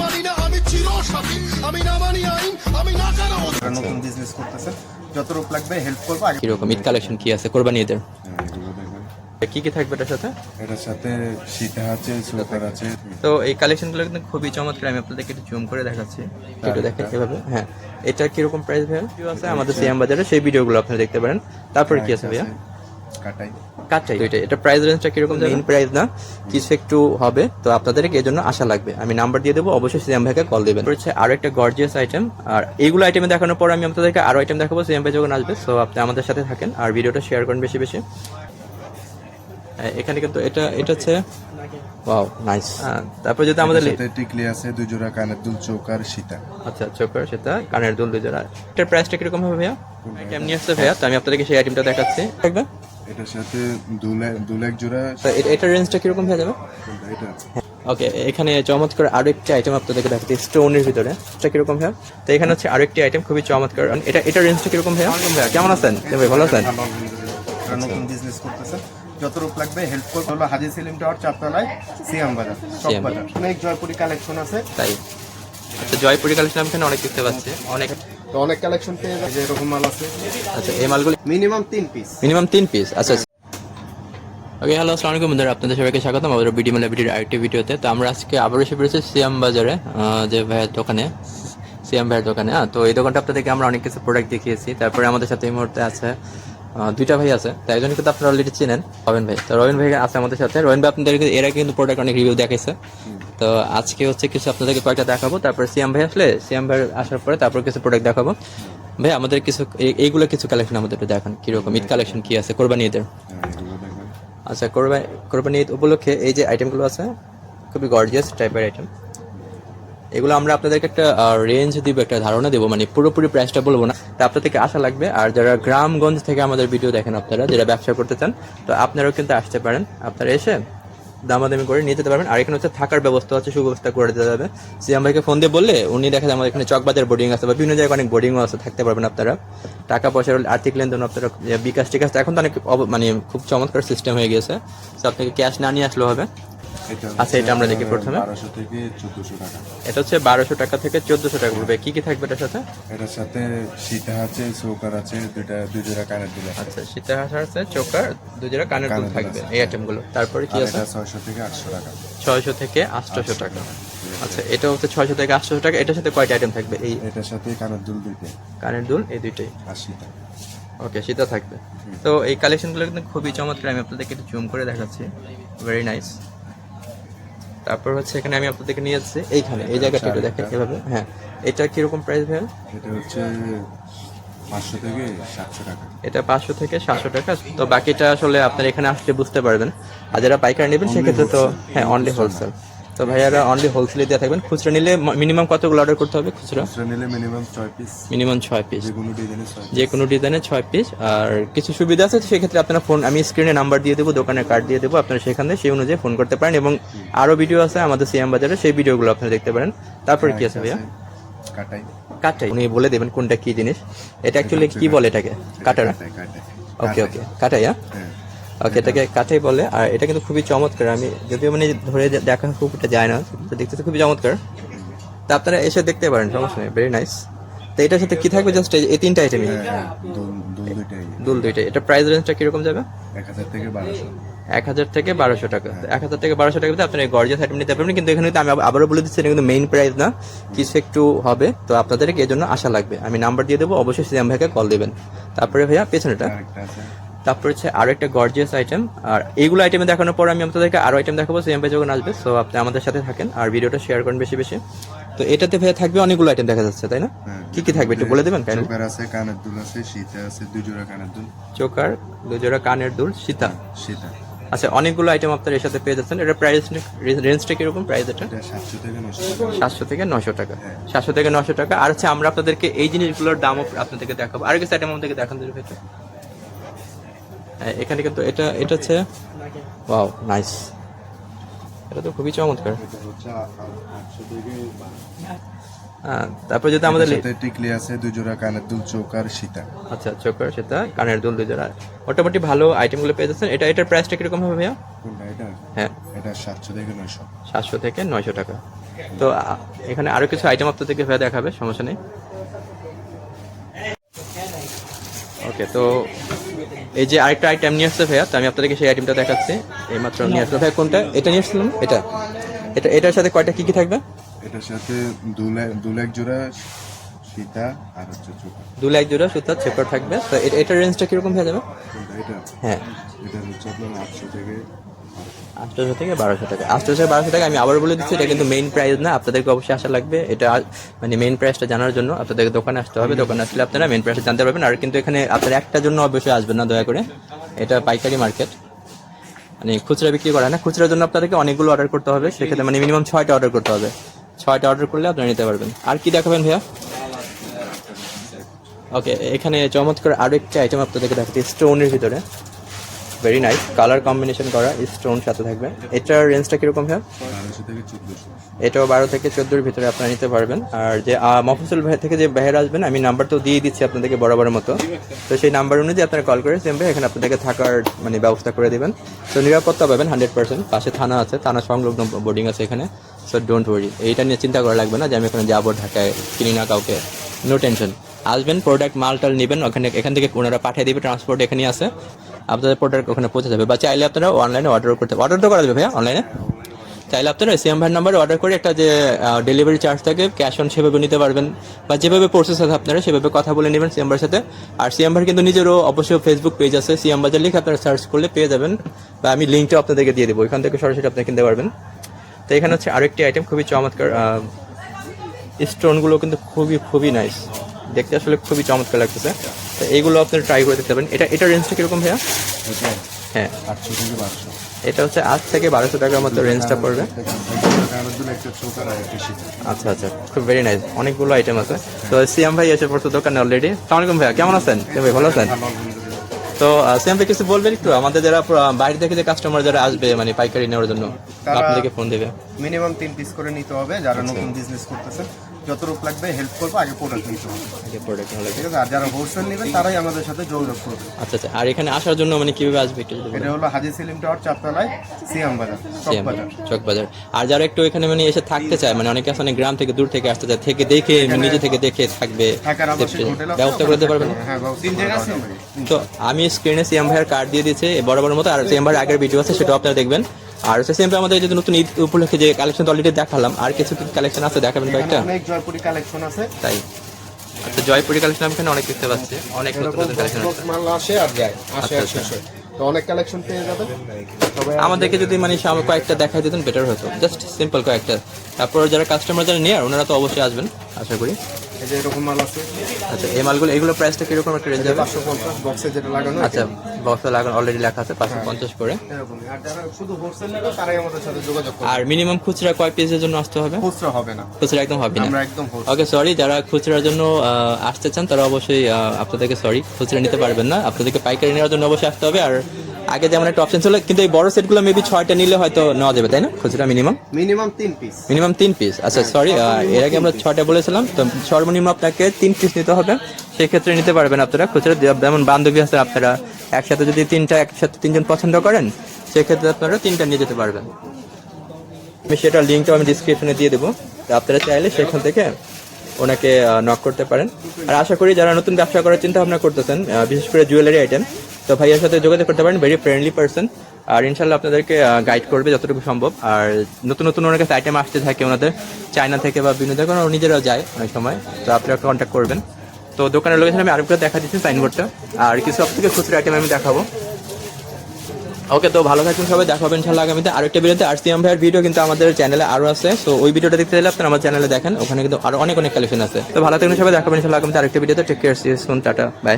মানি না আমি চিরসাথী আমি না মানি আইন আমি না কারও নতুন বিজনেস করতেছেন যত রূপ লাগবে হেল্প করব আগে কীরকম ঈদ কালেকশন কি আছে? কোরবানি ঈদের হ্যাঁ, কি কি থাকবে এটার সাথে? এটার সাথে সীতা আছে সুপার আছে। তো এই কালেকশনগুলো কিন্তু খুবই চমৎকার। আমি আপনাদেরকে একটু জুম করে দেখাচ্ছি। একটু দেখেন এভাবে হ্যাঁ এটা কীরকম প্রাইস ভাইয়া? ভিডিও আছে আমাদের সিএম বাজারে সেই ভিডিওগুলো আপনারা দেখতে পারেন। তারপর কি আছে ভাইয়া? কাটাই। কাটটাই দুইটা এটা প্রাইস রেঞ্জটা কীরকম মেইন প্রাইস না কিছু একটু হবে তো আপনাদেরকে এর জন্য আশা লাগবে। আমি নাম্বার দিয়ে দেবো অবশ্যই সিএম ভাইকে কল দেবেন। হচ্ছে আরও একটা গর্জিয়াস আইটেম আর এইগুলো আইটেমে দেখানোর পর আমি আপনাদেরকে আরও আইটেম দেখাবো সিএম ভাই যখন আসবে সো আপনি আমাদের সাথে থাকেন আর ভিডিওটা শেয়ার করেন বেশি বেশি। এখানে কিন্তু এটা এটা হচ্ছে ওয়াও নাইস তারপর যদি আমাদের সাথে টিকলি আছে দুই জোড়া কানের দুল চৌকার সীতা। আচ্ছা চোখের সেটা কানের দুল দুই জোড়া। এটার প্রাইসটা কীরকম হবে ভাইয়া? আইটেম নিয়ে আসছে ভাইয়া তো আমি আপনাদেরকে সেই আইটেমটা দেখাচ্ছি। দেখবেন? এটার সাথে জোড়া এটার রেঞ্জটা কীরকম হয়ে যাবে? এটা। ওকে এখানে চমৎকার আরও একটি আইটেম আপনাদেরকে দেখাচ্ছি স্টোনের ভিতরে। এটা কীরকম ভাইয়া? তো এখানে হচ্ছে আরও একটি আইটেম খুবই চমৎকার। এটা এটা রেঞ্জটা কীরকম ভাইয়া? কেমন আছেন? ভাই ভালো আছেন? নতুন বিজনেস করতেছেন যত রূপ লাগবে হেল্প করব হলো হাজি সেলিম টাওয়ার চারতলায় সিয়াম বাজার সব বাজার। অনেক জয়পুরি কালেকশন আছে। তাই। জয়পুরি কালেকশন আমি এখানে অনেক দেখতে পাচ্ছি অনেক তো অনেক কালেকশন পেয়ে যাবে এরকম মাল আছে। আচ্ছা এই মালগুলি মিনিমাম তিন পিস মিনিমাম তিন পিস আচ্ছা ওকে হ্যালো আসসালামু আলাইকুম বন্ধুরা আপনাদের সবাইকে স্বাগতম আমাদের বিডি মেলা বিডির আরেকটি ভিডিওতে। তো আমরা আজকে আবার এসে পড়েছি সিয়াম বাজারে যে ভাইয়ের দোকানে সিয়াম ভাইয়ের দোকানে। হ্যাঁ তো এই দোকানটা আপনাদেরকে আমরা অনেক কিছু প্রোডাক্ট দেখিয়েছি। তারপরে আমাদের সাথে এই মুহূর্তে আছে দুইটা ভাই আছে তো একজন কিন্তু আপনারা অলরেডি চিনেন রবিন ভাই। তো রবিন ভাই আছে আমাদের সাথে। রবিন ভাই আপনাদেরকে এর আগে কিন্তু প্রোডাক্ট অনেক রিভিউ দেখাইছে। তো আজকে হচ্ছে কিছু আপনাদেরকে কয়েকটা দেখাবো। তারপর সিয়াম ভাই আসলে, সিয়াম ভাই আসার পরে তারপর কিছু প্রোডাক্ট দেখাবো। ভাই, আমাদের কিছু, এই- এইগুলো কিছু কালেকশন আমাদের একটু দেখান, কীরকম ঈদ কালেকশন কি আছে, কোরবানি ঈদের? আচ্ছা কোরবানি কোরবানি ঈদ উপলক্ষে এই যে আইটেমগুলো আছে, খুবই গর্জিয়াস টাইপের আইটেম এগুলো আমরা আপনাদেরকে একটা রেঞ্জ দিব, একটা ধারণা দেবো মানে পুরোপুরি প্রাইসটা বলব না। তা আপনার থেকে আশা লাগবে, আর যারা গ্রামগঞ্জ থেকে আমাদের ভিডিও দেখেন আপনারা, যারা ব্যবসা করতে চান, তো আপনারাও কিন্তু আসতে পারেন। আপনারা এসে দামাদামি করে নিয়ে যেতে পারবেন। আর এখানে হচ্ছে থাকার ব্যবস্থা আছে, সুব্যবস্থা করে দিতে যাবে সিএম ভাইকে ফোন দিয়ে বললে উনি দেখা যায় আমাদের এখানে চকবাজার বোর্ডিং আছে বা বিভিন্ন জায়গায় অনেক বোর্ডিংও আছে, থাকতে পারবেন আপনারা। টাকা পয়সার আর্থিক লেনদেন আপনারা, বিকাশ টিকাশ, এখন তো অনেক মানে খুব চমৎকার সিস্টেম হয়ে গেছে তো আপনাকে ক্যাশ না নিয়ে আসলে হবে। আচ্ছা, এটা আমরা দেখি প্রথমে। বারোশো থেকে চোদ্দশো টাকা। এটা হচ্ছে বারোশো টাকা থেকে চোদ্দশো টাকা পড়বে। কি কি থাকবে এটার সাথে? এটার সাথে সীতা আছে চৌকার আছে দুইটা দুই জোড়া কানের দুল আচ্ছা হাসা আছে চোকার কানের দুল কানের দুল থাকবে। এই আইটেমগুলো তারপরে কি আছে? ছয়শো থেকে আটশো টাকা। ছয়শো থেকে আটশোশো টাকা। আচ্ছা এটা হচ্ছে ছয়শো থেকে আটশো টাকা। এটার সাথে কয়টা আইটেম থাকবে? এই এটার সাথে কানের দুল দুইটা। কানের দুল এই দুইটাই? আর সীতা। ওকে সেটা থাকবে। তো এই কালেকশনগুলো কিন্তু খুবই চমৎকার। আমি আপনাদেরকে একটু জুম করে দেখাচ্ছি। ভেরি নাইস তারপর হচ্ছে এখানে আমি আপনাদেরকে নিয়ে যাচ্ছি। এইখানে এই জায়গাটা একটু দেখেন এভাবে হ্যাঁ এটা কীরকম প্রাইস ভাই এটা হচ্ছে পাঁচশো থেকে সাতশো টাকা। এটা পাঁচশো থেকে সাতশো টাকা। তো বাকিটা আসলে আপনার এখানে আসলে বুঝতে পারবেন। আর যারা পাইকার নেবেন সেক্ষেত্রে তো হ্যাঁ অনলি হোলসেল তো ভাইয়ারা অনলি হোলসেলে দিয়ে থাকবেন। খুচরা নিলে মিনিমাম কতগুলো অর্ডার করতে হবে খুচরা? খুচরা নিলে মিনিমাম ছয় পিস মিনিমাম ছয় পিস যে কোনো ডিজাইনে ছয় যে কোনো ডিজাইনের ছয় পিস আর কিছু সুবিধা আছে সেক্ষেত্রে আপনারা ফোন আমি স্ক্রিনে নাম্বার দিয়ে দেবো দোকানের কার্ড দিয়ে দেবো আপনারা সেখান সেই অনুযায়ী ফোন করতে পারেন। এবং আরও ভিডিও আছে আমাদের সিএম বাজারে সেই ভিডিওগুলো আপনারা দেখতে পারেন। তারপরে কি আছে ভাইয়া? কাটাই। কাটাই। উনি বলে দেবেন কোনটা কি জিনিস। এটা অ্যাকচুয়ালি কি বলে এটাকে? কাটার? ওকে ওকে কাটাই হ্যাঁ? হ্যাঁ। ওকে এটাকে কাটাই বলে আর এটা কিন্তু খুবই চমৎকার। আমি যদিও মানে ধরে দেখা খুব একটা যায় না তো দেখতে তো খুবই চমৎকার। তা আপনারা এসে দেখতে পারেন সমস্যা নেই ভেরি নাইস তো এটার সাথে কি থাকবে জাস্ট এই তিনটা আইটেমই হ্যাঁ হ্যাঁ দুল দুইটা এটা প্রাইস রেঞ্জটা কীরকম যাবে? এক হাজার থেকে বারোশো। এক হাজার থেকে বারোশো টাকা। এক হাজার থেকে বারোশো টাকা আপনার এই গর্জিয়াস আইটেম নিতে পারবেন কিন্তু এখানে আমি আবারও বলে দিচ্ছি এটা কিন্তু মেইন প্রাইস না। কিছু একটু হবে তো আপনাদেরকে এর জন্য আশা লাগবে। আমি নাম্বার দিয়ে দেবো অবশ্যই সিএম ভাইকে কল দেবেন। তারপরে ভাইয়া পেছনেটা। তারপর হচ্ছে আরও একটা গর্জিয়াস আইটেম আর এইগুলো আইটেমে দেখানোর পর আমি আপনাদেরকে আরও আইটেম দেখাবো সিএম ভাই যখন আসবে। সো আপনি আমাদের সাথে থাকেন আর ভিডিওটা শেয়ার করেন বেশি বেশি। তো এটাতে ভাইয়া থাকবে অনেকগুলো আইটেম দেখা যাচ্ছে তাই না? হ্যাঁ। কি কি থাকবে একটু বলে দেবেন? চোকার আছে কানের দুল আছে সীতা আছে দুই জোড়া কানের দুল। চোকার দুজোড়া কানের দুল সীতা। সীতা। আচ্ছা অনেকগুলো আইটেম আপনার এর সাথে পেয়ে যাচ্ছেন। এটা প্রাইস রেঞ্জটা কীরকম প্রাইস এটা? সাতশো থেকে নশো টাকা। সাতশো থেকে নশো টাকা। সাতশো থেকে নশো টাকা। আর হচ্ছে আমরা আপনাদেরকে এই জিনিসগুলোর দামও আপনাদেরকে দেখাবো। আর কিছু আইটেম আমাদেরকে দেখান হ্যাঁ, এখানে কিন্তু এটা এটা হচ্ছে ওয়াও নাইস এটা তো খুবই চমৎকার। হ্যাঁ, তারপর যদি আমাদের টিকলি আছে দুই জোড়া কানের দুল চৌকার সীতা। আচ্ছা চোখের সেটা কানের দুল দুজোড়া মোটামুটি ভালো আইটেমগুলো পেয়ে যাচ্ছেন। এটা এটার প্রাইসটা কীরকম হবে ভাইয়া? এটা? হ্যাঁ। এটা সাতশো থেকে নয়শো। সাতশো থেকে নয়শো টাকা। তো এখানে আরও কিছু আইটেম আপনাদেরকে ভাইয়া দেখাবে সমস্যা নেই। ওকে তো এই যে আরেকটা আইটেম নিয়ে আসছে ভাইয়া তো আমি আপনাদেরকে সেই আইটেমটা দেখাচ্ছি। এই মাত্র নিয়ে আসলো। ভাইয়া কোনটা? এটা নিয়ে আসলাম এটা। এটা এটার সাথে কয়টা কি কি থাকবে? এটার সাথে দু লাখ জোড়া সীতা আর হচ্ছে দু লাখ জোড়া সুতা চেপার থাকবে। তো এটার রেঞ্জটা কীরকম হয়ে যাবে? হ্যাঁ এটা হচ্ছে আপনার আটশো থেকে আটশোশো থেকে বারোশো টাকা। থেকে বারোশো টাকা আমি আবার বলে দিচ্ছি, এটা কিন্তু মেইন প্রাইস না, আপনাদেরকে অবশ্যই আসা লাগবে। এটা মানে মেইন প্রাইসটা জানার জন্য আপনাদেরকে দোকানে আসতে হবে। দোকানে আসলে আপনারা মেইন প্রাইসটা জানতে পারবেন। আর কিন্তু এখানে আপনার একটার জন্য অবশ্যই আসবেন না, দয়া করে। এটা পাইকারি মার্কেট মানে খুচরা বিক্রি করা না। খুচরার জন্য আপনাদেরকে অনেকগুলো অর্ডার করতে হবে। সেক্ষেত্রে মানে মিনিমাম ছয়টা অর্ডার করতে হবে। ছয়টা অর্ডার করলে আপনারা নিতে পারবেন। আর কি দেখাবেন ভাইয়া? ওকে এখানে চমৎকার আরও একটা আইটেম আপনাদেরকে দেখাচ্ছি স্টোনের ভিতরে। ভেরি নাইস কালার কম্বিনেশন করা স্টোন সাথে থাকবে। এটার রেঞ্জটা কীরকম বারোশো এটাও বারো থেকে চোদ্দোর ভিতরে আপনারা নিতে পারবেন। আর যে মফসুল ভাই থেকে যে বাইরে আসবেন, আমি নাম্বার তো দিয়ে দিচ্ছি আপনাদেরকে বরাবরের মতো। তো সেই নাম্বার অনুযায়ী আপনারা কল করে সেম ভাই, এখানে আপনাদেরকে থাকার মানে ব্যবস্থা করে দেবেন। তো নিরাপত্তা পাবেন হান্ড্রেড পার্সেন্ট পাশে থানা আছে, থানা সংলগ্ন বোর্ডিং আছে এখানে। সো ডোন্ট ওয়ারি এইটা নিয়ে চিন্তা করা লাগবে না যে আমি এখানে যাব ঢাকায়, কিনি না কাউকে। নো টেনশন আসবেন প্রোডাক্ট মাল টাল নেবেন। ওখানে, এখান থেকে ওনারা পাঠিয়ে দিবে ট্রান্সপোর্ট এখানেই আছে। আপনাদের প্রোডাক্ট ওখানে পৌঁছে যাবে বা চাইলে আপনারা অনলাইনে অর্ডার করতে অর্ডার তো করা যাবে ভাইয়া অনলাইনে চাইলে আপনারা সিএম ভাইয়ের নাম্বারে অর্ডার করে একটা যে ডেলিভারি চার্জ থাকে ক্যাশ অন সেভাবে নিতে পারবেন বা যেভাবে প্রসেস আছে আপনারা সেভাবে কথা বলে নেবেন সিএম সাথে। আর সিএম ভাইয়ের কিন্তু নিজেরও অবশ্যই ফেসবুক পেজ আছে সিএম বাজার লিখে আপনারা সার্চ করলে পেয়ে যাবেন। বা আমি লিঙ্কটাও আপনাদেরকে দিয়ে দেবো, এখান থেকে সরাসরি আপনি কিনতে পারবেন। তো এখানে হচ্ছে আরেকটি আইটেম খুবই চমৎকার স্টোনগুলো কিন্তু খুবই খুবই নাইস দেখতে আসলে খুবই চমৎকার লাগতেছে। তো এইগুলো আপনারা ট্রাই করে দেখতে পারেন। এটা এটা রেঞ্জটা কীরকম ভাইয়া? হ্যাঁ। এটা হচ্ছে আট থেকে বারোশো টাকার মতো রেঞ্জটা পড়বে। আচ্ছা আচ্ছা। খুব ভেরি নাইস অনেকগুলো আইটেম আছে। তো সিয়াম ভাই এসে পড়ছে দোকানে অলরেডি সালামালাইকুম ভাইয়া কেমন আছেন? ভাই ভালো আছেন? তো আহ, সিয়াম ভাই কিছু বলবেন একটু? আমাদের যারা বাইরে থেকে যে কাস্টমার যারা আসবে মানে পাইকারি নেওয়ার জন্য আপনাদেরকে ফোন দেবে। মিনিমাম তিন পিস করে নিতে হবে যারা নতুন বিজনেস করতেছে। যতটুকু লাগবে হেল্প করব আগে প্রোডাক্ট নিতে হবে আগে প্রোডাক্ট লাগবে ঠিক আছে? আর যারা হোলসেল নেবেন তারাই আমাদের সাথে যোগাযোগ করবে। আচ্ছা আচ্ছা। আর এখানে আসার জন্য মানে কীভাবে আসবে একটু এটা হলো হাজি সেলিম টাওয়ার চারতলায় সিয়াম বাজার চক সিয়াম বাজার চক বাজার। আর যারা একটু এখানে মানে এসে থাকতে চায় মানে অনেকে আছে অনেক গ্রাম থেকে দূর থেকে আসতে চায় থেকে দেখে নিজে থেকে দেখে থাকবে থাকার আবাসিক হোটেল আছে, ব্যবস্থা করে দিতে পারবেন? হ্যাঁ তিন জায়গা আছে? তো আমি স্ক্রিনে সিএম ভাইয়ের কার্ড দিয়ে দিয়েছি বরাবর মতো আর সিএম ভাইয়ের আগের ভিডিও আছে সেটাও আপনারা দেখবেন। আর হচ্ছে সিএম আমাদের যে নতুন ঈদ উপলক্ষে যে কালেকশন অলরেডি দেখালাম আর কিছু কি কালেকশন আছে? দেখাবেন কয়েকটা? অনেক জয়পুরি কালেকশন আছে। তাই। আচ্ছা জয়পুরি কালেকশন আমি এখানে অনেক দেখতে পাচ্ছি। অনেক নতুন নতুন কালেকশন box মাল আসে আর যায় আসে আর আচ্ছা, শেষ হয়। তো অনেক কালেকশন পেয়ে যাবেন। তবে আমাদেরকে যদি মানে সামনে কয়েকটা দেখাই দিতেন বেটার হতো। জাস্ট সিম্পল কয়েকটা। তারপর যারা কাস্টমার যারা নেয় ওনারা তো অবশ্যই আসবেন আশা করি। এই যে এরকম মাল আছে। আচ্ছা এই মালগুলো এগুলো প্রাইসটা কীরকম একটা রেঞ্জ যাবে বক্সে যেটা লাগানো আচ্ছা বক্সে লাগানো অলরেডি লেখা আছে পাঁচশো পঞ্চাশ করে। এরকম আর যারা শুধু হোলসেল নেবে তারাই আমাদের সাথে যোগাযোগ করবে। আর মিনিমাম খুচরা কয় পিসের জন্য আসতে হবে? খুচরা হবে না। খুচরা একদম হবে না। আমরা একদম ওকে সরি যারা খুচরার জন্য আসতে চান তারা অবশ্যই আপনাদেরকে সরি খুচরা নিতে পারবেন না। আপনাদেরকে পাইকারি নেওয়ার জন্য অবশ্যই আসতে হবে। আর আগে যেমন একটা অপশন ছিল কিন্তু এই বড় সেটগুলো মেবি ছয়টা নিলে হয়তো নেওয়া যাবে তাই না? খুচরা মিনিমাম মিনিমাম তিন পিস মিনিমাম তিন পিস আচ্ছা সরি এর আগে আমরা ছয়টা বলেছিলাম তো সর্বনিম্ন আপনাকে তিন পিস নিতে হবে। সেক্ষেত্রে নিতে পারবেন আপনারা খুচরা যেমন বান্ধবী আছে আপনারা একসাথে যদি তিনটা একসাথে তিনজন পছন্দ করেন সেক্ষেত্রে আপনারা তিনটা নিয়ে যেতে পারবেন। আমি সেটার লিঙ্কটা আমি ডিসক্রিপশনে দিয়ে দেবো। আপনারা চাইলে সেখান থেকে ওনাকে নক করতে পারেন। আর আশা করি যারা নতুন ব্যবসা করার চিন্তা ভাবনা করতেছেন বিশেষ করে জুয়েলারি আইটেম তো ভাইয়ের সাথে যোগাযোগ করতে পারেন ভেরি ফ্রেন্ডলি পার্সন আর ইনশাল্লাহ আপনাদেরকে গাইড করবে যতটুকু সম্ভব। আর নতুন নতুন ওনার কাছে আইটেম আসতে থাকে ওনাদের, চায়না থেকে বা বিভিন্ন জায়গায় ওরা নিজেরাও যায় অনেক সময়। তো আপনারা কন্ট্যাক্ট করবেন। তো দোকানের লোকেশন আমি আরেকটা দেখা দিচ্ছি সাইনবোর্ডটা আর কিছু সব থেকে খুচরো আইটেম আমি দেখাবো। ওকে, তো ভালো থাকুন সবাই। দেখা হবে ইনশাল্লাহ আগামীতে আরেকটা ভিডিওতে। আর সিএম ভাইয়ের ভিডিও কিন্তু আমাদের চ্যানেলে আরও আছে। তো ওই ভিডিওটা দেখতে চাইলে আপনারা আমার চ্যানেলে দেখেন। ওখানে কিন্তু আরও অনেক অনেক কালেকশন আছে। তো ভালো থাকুন সবাই। দেখা হবে ইনশাল্লাহ আগামীতে আরেকটা ভিডিওতে। Take care see soon tata bye